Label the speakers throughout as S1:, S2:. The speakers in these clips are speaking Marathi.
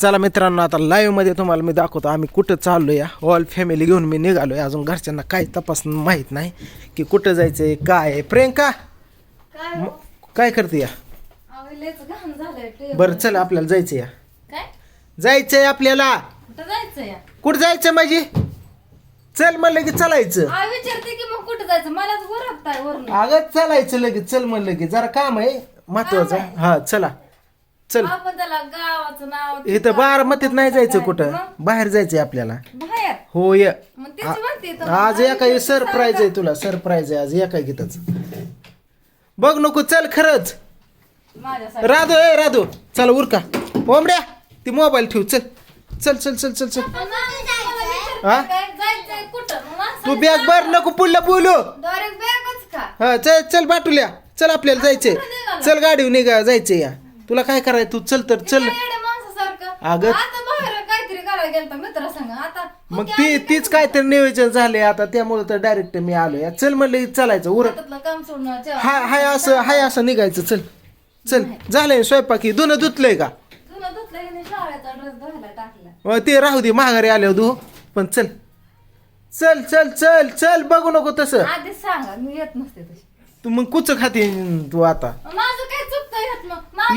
S1: चला मित्रांनो आता लाईव्हमध्ये तुम्हाला मी दाखवतो आम्ही कुठं चाललो या ऑल फॅमिली घेऊन मी निघालोय. अजून घरच्यांना काही तपास माहीत नाही की कुठं जायचंय काय आहे. प्रियंका
S2: काय
S1: म- काय करते या?
S2: घाण झालंय.
S1: बरं चला आपल्याला जायचं या.
S2: काय?
S1: जायचंय आपल्याला.
S2: कुठं जायचं या?
S1: कुठं जायचं माझी? चल म्हणलं की चालायचं.
S2: आ विचारते की मग कुठं जायचं? मलाच ओरडताय वरून.
S1: अगं चालायचं लगेच. चल म्हणलं की जरा काम आहे. महत्वाचं.
S2: आहे?
S1: हा चला. चल.
S2: आपण त्याला गावाचं नाव
S1: इथं बारामतीत नाही जायचं कुठं? बाहेर जायचंय आपल्याला.
S2: बाहेर?
S1: हो ये.
S2: मग तेच म्हणते तर
S1: आज एका सरप्राईज आहे तुला सरप्राईज आहे आज एका गीताच. बघ नको चल खरंच.
S2: माझ्यासाठी.
S1: राधू ए राधू चल उरका. ओमड्या ती मोबाईल ठेव चल. चल चल चल चल चल.
S2: पण आम्ही तुम्हाला विचारते
S1: हा?
S2: काय जायचंय कुठं? मग माणसाने
S1: तू बॅग भर नको पुढला बोलू.
S2: डायरेक्ट बॅगच का
S1: हा चल चल बाटूल्या. चल आपल्याला जायचंय? चल गाडी निघा जायचंय या. तुला काय करायचं? तू चल तर चल. अगं- मग ती तीच काय तर नियोजन झाले आता त्यामुळे तर डायरेक्ट मी आलो या चल म्हणलं चालायचं
S2: जेवण.
S1: हाय असं हाय असं निघायचं चल. चल झालंय स्वयंपाकी धुणं धुतलंय का? ते राहू दे महागारी आल्यावर धु पण चल. चल चल चल चल बघू नको तसं.
S2: सांगा मी येत नसते
S1: तू मग कुच खाते तू आता?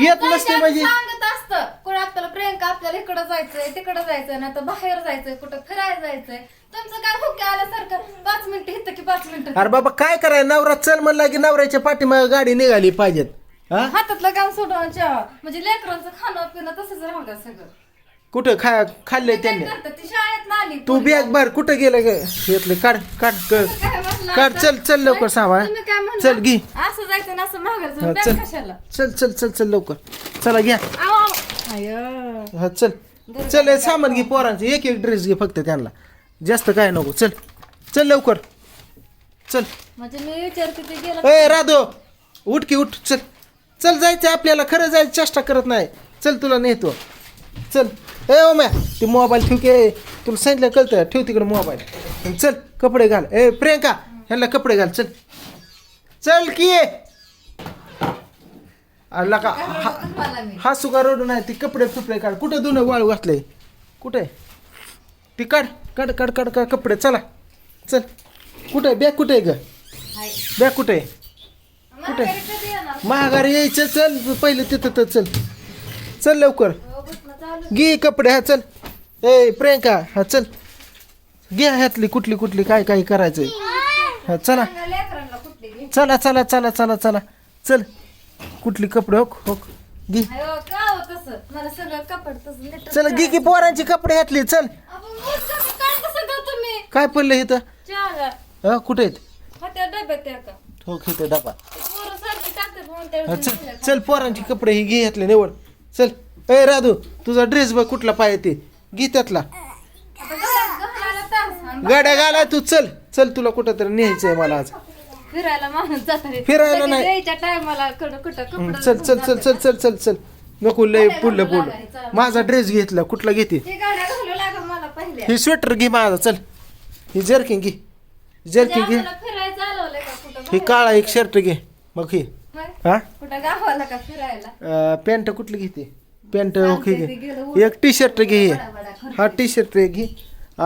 S2: येत
S1: नसते म्हणजे?
S2: सांगत असतं. कोण आपल्याला प्रियंका आपल्याला इकडं जायचंय तिकडं जायचंय नाही तर बाहेर जायचंय कुठं फिरायला जायचंय. तुमचं काय हुक्के आल्यासारखं पाच मिनिटं इथं की पाच मिनिटं
S1: अरे बाबा काय कराय नवरा चल म्हणला की नवऱ्याच्या पाठीमागे गाडी निघाली पाहिजेत. हा?
S2: हातातलं काम जेवा म्हणजे लेकरांचं खाणं पिणं तसंच राहू द्या सगळं.
S1: कुठं खा खाल्लंय त्यांनी?
S2: ती
S1: बॅग बार कुठं गेलं ग? घेतलं. काढ काढ क-
S2: काय म्हणलं
S1: काढ? चल चल लवकर
S2: म्हणला?
S1: चल घे.
S2: असं जायचं ना असं मागायचं
S1: चल. चल चल चल चल लवकर. चला घ्या. हा चल. चल हे सामान घे पोरांचे. एक एक ड्रेस घे फक्त त्यांना. जास्त काय नको. चल. चल लवकर. चल.
S2: म्हणजे मी विचारते ते गेलं
S1: ए राधो. उठ की उठ. चल. चल जायचं आपल्याला. खरं जायचं चेष्टा करत नाही. चल तुला नेतो. चल. ए ओम्या ते मोबाईल ठेव की तुला सांगितलं कळतं? ठेव तिकडे मोबाईल. चल कपडे घाल. ए प्रियंका ह्याला कपडे घाल. चल. चल की अल्ला का हा हा सुका रोड नाही ती कपडे फिपडे काढ. कुठे धुणं वाळू घातलंय? कुठे? ती काढ काढ काढ काढ काढ कपडे. चला. चल. कुठे? बॅग कुठे आहे ग. बॅग कुठे
S2: येणार?
S1: महागारी यायचं. चल पहिले तिथं तर चल. चल लवकर. घे कपडे हा चल. ए प्रियंका हा चल. घे ह्यातली कुठली कुठली काय काय करायचंय? हा चला. चला चला चला चला चला. चल. कुठली कपडे हो हो घे.
S2: हो,
S1: चला घे की पोरांची कपडे घातली चल.
S2: काय
S1: पडलं इथं? हा कुठे हो डबा. हा, चल. पोरांची कपडे ही घे घातले निवड. चल. ए राधू तुझा ड्रेस बघ कुठला पाहिजे ते. घे त्यातला.
S2: आता घरात घालायला तास आणि
S1: गाड्या गाला तू चल. चल तुला कुठं तरी न्यायचंय मला आज.
S2: फिरायला माणूस
S1: नाही.
S2: यायच्या टायमाला कुठं कुठं
S1: हं,
S2: कपडे
S1: चल चल चल चल चल चल चल. नको लय पुढलं पुढलं. माझा ड्रेस घेतला कुठला घेते?
S2: हे गाड्या घालू लागत मला पहिले.
S1: ही स्वेटर घे माझा चल. ही जर्किंग घे. जर्किंग घे.
S2: का कुठं
S1: ही काळा एक शर्ट घे. मग ही? हा?
S2: कुठं गावाला का फिरायला?
S1: पॅन्ट कुठली घेते? पॅन्ट ओके घे. एक टी शर्ट घे हे. हा टी शर्ट घे.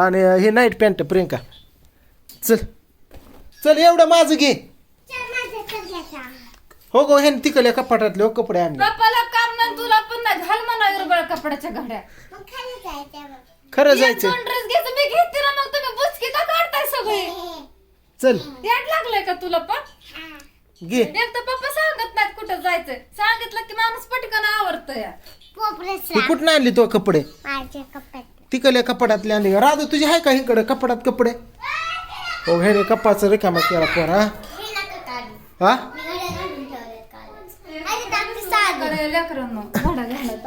S1: आणि हे नाईट पॅन्ट प्रियंका. चल. चल एवढं माझं घे. हो गो हे तिकडल्या कपाटातले हो कपडे आणले.
S2: काम नाही तुला पण नाही. घाल म्हणा कपड्याच्या घड्या.
S1: खरं जायचं.
S2: ड्रेस मी घेते ना मग तुम्ही बुचकी का काढताय सगळी?
S1: चल.
S2: याड लागलंय का तुला पण?
S1: घे.
S2: एक तर पप्पा सांगत नाहीत कुठं जायचं सांगितलं की माणूस पटकन आवडतं या
S1: ही कुठं आणली तो कपडे?
S3: माझ्या कपड्यात
S1: तिकडल्या कपाटातले आणले. राधू तुझी आहे का इकडे कपाटात कपडे? हो हे रे कपाचं रिकामा केला पोर हा.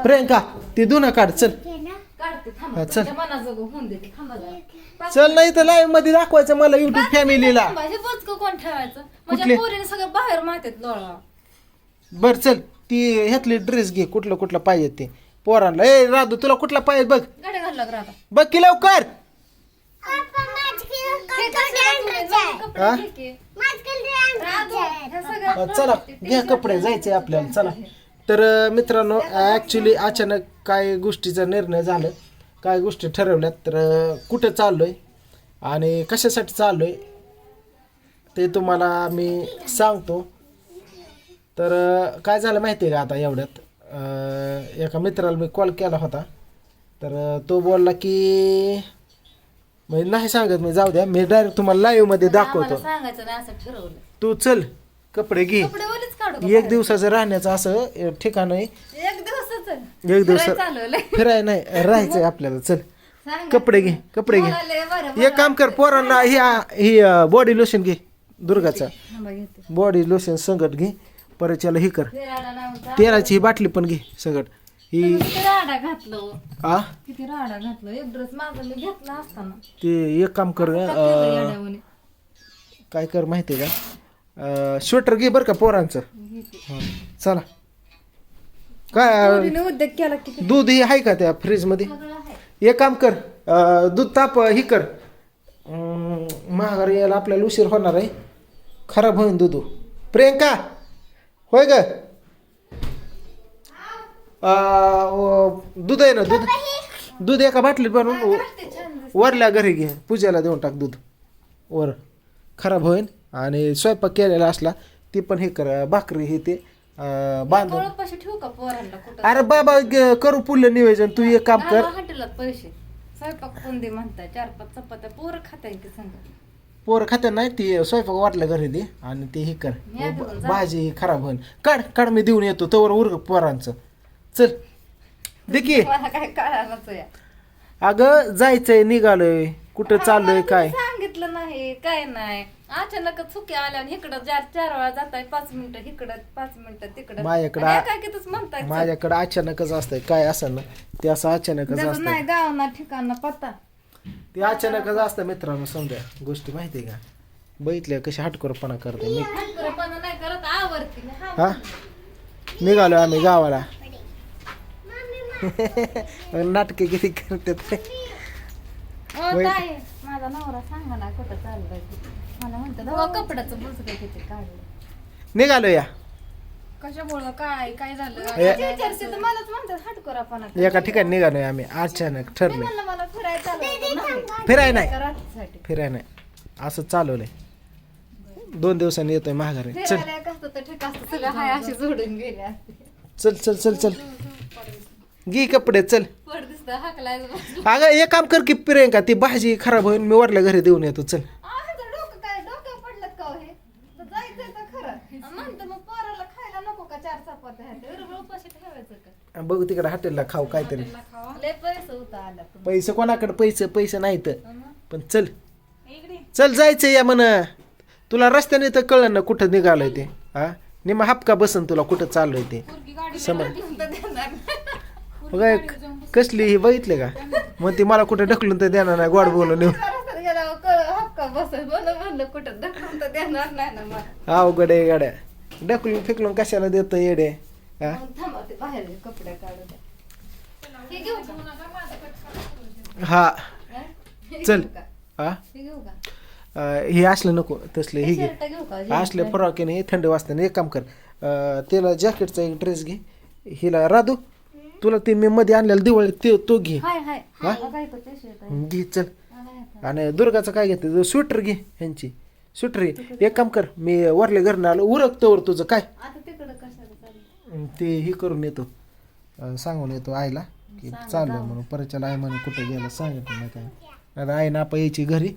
S1: प्रियंका ती धुणं काढ चल.
S3: ना?
S2: काढते
S1: हा,
S2: थांबा
S1: चल.
S2: तुमच्या मनाजोगं होऊन देते थांबा जरा.
S1: चल नाही तर लाईव्हमध्ये दाखवायचं मला युट्यूब फॅमिलीला
S2: थांबा, हे बोचकं कोण ठेवायचं?
S1: कुठले?
S2: म्हणजे पोरीने सगळं बाहेर माहितीत लोळा
S1: बर चल. ती ह्यातली ड्रेस घे कुठलं कुठलं पाहिजे ते. पोरांना ए राधू तुला कुठला पाहिजे बघ.
S2: गाडी घालला का राधा
S1: बघ की लवकर.
S2: हे कसं. कपडे
S1: हा?
S2: घे की. राधू. हे
S1: हा,
S2: सगळं
S1: चला घ्या कपडे जायचे आपल्याला चला. तर अं, मित्रांनो ॲक्च्युली अचानक काय गोष्टीचा निर्णय झालं. काय गोष्टी ठरवल्यात तर अं, कुठं चाललो आहे आणि कशासाठी चाललो आहे ते तुम्हाला मी सांगतो. तर काय झालं माहिती आहे का आता एवढ्यात? एका मित्राला मी कॉल केला होता. तर तो बोलला की म्हणजे नाही सांगत मी जाऊ द्या मी डायरेक्ट तुम्हाला दाखवतो.
S2: सांगायचं नाही असं ठरवलं.
S1: तू चल कपडे घे.
S2: कपडे ओलीच काढू का
S1: एक दिवसाचं राहण्याचं असं ठिकाण आहे.
S2: एक दिवसच?
S1: एक दिवस
S2: चालवलंय.
S1: फिराय नाही राहायचंय आपल्याला चल.
S2: सांगा.
S1: कपडे घे कपडे घे.
S2: बरं,
S1: एक काम कर पोरांना ही ही बॉडी लोशन घे दुर्गाचा.
S2: घेते.
S1: बॉडी लोशन संगट घे. परत याला ही कर. तेलाची ही बाटली पण घे संगट ही
S2: किती राडा घातलं?
S1: आ?
S2: किती राडा घातलं? एक ड्रेस माझा मी घेतला असताना.
S1: ते एक काम कर अं. काय कर माहिती आहे का? स्वेटर घे बरं का पोरांचं. हं, चला. काय
S2: पोरीने उद्योग केला किती
S1: दूध ही आहे का त्या फ्रीजमध्ये
S2: सगळं
S1: एक काम कर अं, दूध ताप ही कर. अं, महागारी यायला आपल्याला उशीर होणार आहे. खराब होईन दूध. प्रियंका! होय ग? दूध आहे ना दूध? दूध एका बाटलीत बनवून. वरल्या घरी घे पूजेला देऊन टाक दूध. वर. खराब होईन. आणि स्वयंपाक केलेला असला ती पण हे कर भाकरी हे ते बांधून. अरे बाबा करू पुढलं नियोजन तू एक काम कर.
S2: हॉटेलात पैसे. स्वयंपाक कोण दे म्हणताय चार पाच चपात्या पोरं खाताय की सांग.
S1: पोर खात्या नाही ती स्वयंपाक वाटलं घरी दे आणि ते हे कर. भाजी खराब होईल. काढ काढ मी देऊन येतो. तवर उर पोरांचं. चल. दे की.
S2: मला काय कळालंच या.
S1: अगं जायचंय निघालोय. कुठं चाललोय
S2: मला
S1: काय?
S2: तुम्ही सांगितलं नाही काय नाही. अचानक चुकी आल्या आणि इकडं चार चार वेळा जाताय. पाच मिनिटं इकडं पाच मिनिटं तिकडं.
S1: माझ्याकडं
S2: आणि काय की तूच म्हणताय.
S1: माझ्याकडे अचानकच असतंय. काय असं ना ते असं अचानकच
S2: त्याचं
S1: असतं
S2: नाही गावांना ठिकाणा पत्ता.
S1: ते अचानकच असतं मित्रांनो समजा. गोष्टी माहिती आहे का? बघितल्या कशी हटकोरपणा करते. मी
S2: पण नाही करत आवडते हा.
S1: हा? निघालो आम्ही गावाला. नाटके किती करतात.
S2: ओ ताई. माझा नवरा सांगा ना कुठं चाललंय ते. मला म्हणतात "हो, कपड्याचं बुजकं किती काढलं
S1: निघालो या
S2: कशामुळं? काय? काय झालं?
S1: ए-
S2: विचारते तर मलाच म्हणतात हटकोरापणा
S1: एका ठिकाणी निघालोय आम्ही अचानक ठरले.
S2: म्हणलं मला फिरायला चाललं
S1: फिराय नाही.
S2: रात्रीसाठी.
S1: फिराय नाही. असं चालवलंय. दोन दिवसांनी येतोय महागारी चल.
S2: फिरायला एक असतं तर ठीक असतं. सगळं हाय अशी जोडून गेले असते.
S1: चल चल चल चल. घे कपडे चल.
S2: पड दिसतं हाकलाय
S1: अगं एक काम कर की प्रियंका ती भाजी खराब होईल मी वरल्या घरी देऊन येतो. चल
S2: डोकं काय डोक्यावर पडलं का हो हे तर जायचंय तर खरं आणि म्हणतं मग पोराला खायला नको उपाशी ठेवायचं का?
S1: बघू तिकडे हॉटेलला खाऊ काहीतरी.
S2: लय पैसे होता आला तुम्ही
S1: पैसे कोणाकडे? पैसे पैसे नाहीत? पण चल.
S2: इकडे.
S1: चल जायचं या म्हण. तुला रस्त्याने तर कळलं ना कुठं निघालोय ते? हा? निमा हापका बसन तुला कुठं चाललोय ते? समज.
S2: ढकलून तर देणार? नाही.
S1: बघा कसली ही बघितले का? मग ती मला कुठं ढकलून तर देणार नाही गोड बोलून. येऊ
S2: रस्त्यात गेल्यावर कळ हक्का बसेल म्हणून म्हणलं कुठं ढकलून तर देणार नाही ना मग
S1: अवघड आहे गाड्या. ढकलून फेकलून कशाला देतो येडे? हा?
S2: मग थांबा ते बाहेर कपडे काढू द्या. हे घेऊ का?
S1: हा.
S2: हा? हे
S1: चल.
S2: घेऊ का?
S1: हा?
S2: हे घेऊ का?
S1: अं, हे असलं नको तसलं हे घे.
S2: शर्ट घेऊ का?
S1: असले फराकीने थंड वाजताना एक काम कर. अं, त्याला जॅकेटचा एक ड्रेस घे. हिला राधू तुला ते मी मध्ये आणलेला दिवाळी ते तो घे.
S2: हाय हाय.
S1: हा?
S2: बघा इथं ते shirt आहे.
S1: घे चल.
S2: बघा इथं.
S1: आणि दुर्गाचं काय घेते स्वेटर घे ह्यांची. स्वेटर घे एक काम कर मी वरले घरनं आलो उरकतोवर तुझं. काय?
S2: आता तिकडं कशाला चाललं
S1: अं, ते हे करून येतो. अं, सांगून येतो आईला की चालू आहे म्हणून. परतच्या आई म्हणून कुठं गेलं? सांगितलं नाही काय नाही. आई ना आपण यायची घरी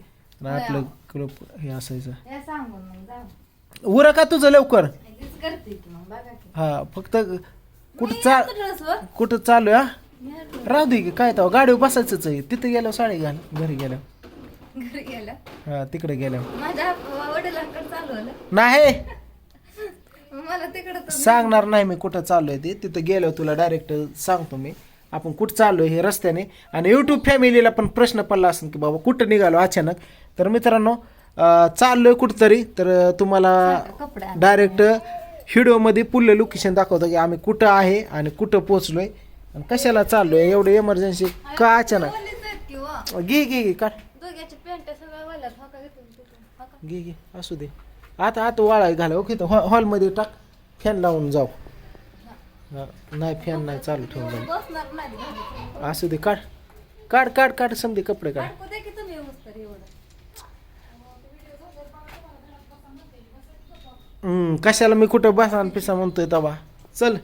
S1: आणि आपलं क्लब हे असायचं.
S2: सांगून मग जाऊ.
S1: उरका का तुझं लवकर.
S2: लगेच करते की मग बघा की.
S1: हा फक्त कुठं चा
S2: ड्रेसवर
S1: कुठं चालू आहे, हा? राहू दे की काय तर गाडीवर बसायचंच आहे. तिथं गेल्यावर साडी घाल घरी गेल्यावर.
S2: घरी गेल्या.
S1: हा तिकडे गेल्यावर
S2: माझ्या वडिलांकडे चालू आलं
S1: नाही.
S2: मला तिकडं तर
S1: सांगणार नाही मी कुठं चाललोय ते. तिथं गेल्यावर तुला डायरेक्ट सांगतो मी. आपण कुठं चाललोय हे रस्त्याने. आणि यूट्यूब फॅमिलीला पण प्रश्न पडला असेल की बाबा कुठं निघालो अचानक. तर मित्रांनो चाललोय कुठंतरी. तर तुम्हाला डायरेक्ट व्हिडिओमध्ये पुढलं लोकेशन दाखवतो की आम्ही कुठं आहे आणि कुठं पोचलोय आणि कशाला चाललोय? एवढं इमर्जन्सी का अचानक?
S2: वा
S1: घे घे घे काढ.
S2: दोघ्याच्या पॅन्ट सगळ्या वाल्यात हो का घेतो तिथून? हो का?
S1: घे घे. असू दे. आता आता वाळाय घाला ओके तर हॉ हॉलमध्ये टाक. फॅन लावून जाऊ. हा, नाही फॅन नाही चालू ठेवून
S2: बसणार नाही घरात.
S1: असू दे काढ. काढ काढ काढ समजे कपडे काढ.
S2: ऐकू दे की तुम्ही येऊस तर एवढं.
S1: हम्म, कशाला मी कुठं बसा आणि पिसा म्हणतोय तवा? चल.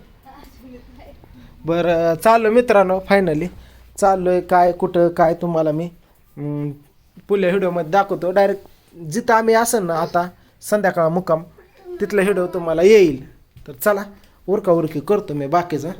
S1: बरं चाललो मित्रांनो फायनली चाललोय काय कुठं काय तुम्हाला मी पुढल्या व्हिडिओमध्ये दाखवतो. डायरेक्ट जिथं आम्ही असेल ना आता संध्याकाळ मुक्काम तिथला व्हिडिओ तुम्हाला येईल. तर चला उरका उरकी करतो मी बाकीचं.